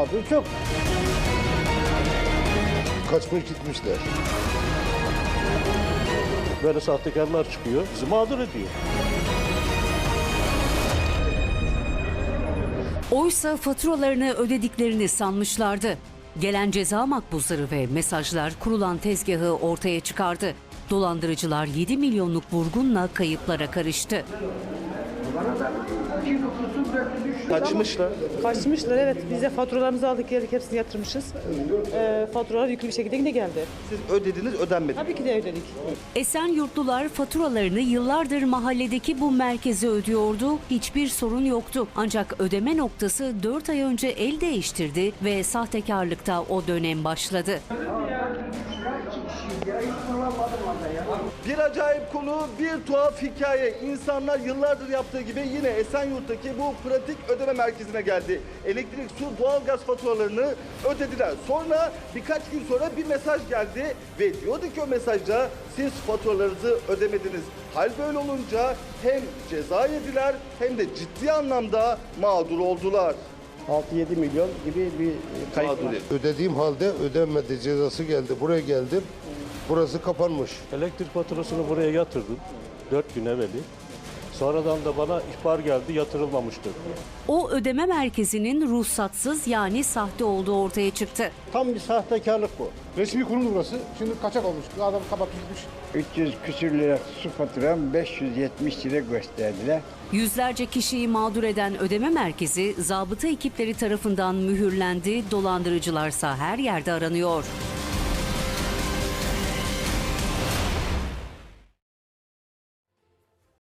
mağdur çok. Kaçmış gitmişler. Böyle sahtekarlar çıkıyor, bizi mağdur ediyor. Oysa faturalarını ödediklerini sanmışlardı. Gelen ceza makbuzları ve mesajlar kurulan tezgahı ortaya çıkardı. Dolandırıcılar 7 milyonluk vurgunla kayıplara karıştı. Kaçmışlar. Kaçmışlar evet. Biz de faturalarımızı aldık geldik hepsini yatırmışız. Ee, faturalar yüklü bir şekilde yine geldi. Siz ödediniz ödenmedi. Tabii ki de ödedik. Esenyurtlular faturalarını yıllardır mahalledeki bu merkeze ödüyordu. Hiçbir sorun yoktu. Ancak ödeme noktası 4 ay önce el değiştirdi ve sahtekarlıkta o dönem başladı. Bir acayip konu, bir tuhaf hikaye. İnsanlar yıllardır yaptığı gibi yine Esenyurt'taki bu pratik ödeme merkezine geldi. Elektrik, su, doğalgaz faturalarını ödediler. Sonra birkaç gün sonra bir mesaj geldi ve diyordu ki o mesajda siz faturalarınızı ödemediniz. Hal böyle olunca hem ceza yediler hem de ciddi anlamda mağdur oldular. 6-7 milyon gibi bir kayıp var. Ödediğim halde ödenmedi cezası geldi. Buraya geldim. Burası kapanmış. Elektrik faturasını buraya yatırdım. 4 gün evveli. Sonradan da bana ihbar geldi yatırılmamıştır. O ödeme merkezinin ruhsatsız yani sahte olduğu ortaya çıktı. Tam bir sahtekarlık bu. Resmi kurumdu burası. Şimdi kaçak olmuş. Adam kapatmış gitmiş. 300 küsür lira su faturam 570 lira gösterdiler. Yüzlerce kişiyi mağdur eden ödeme merkezi zabıta ekipleri tarafından mühürlendi, dolandırıcılarsa her yerde aranıyor.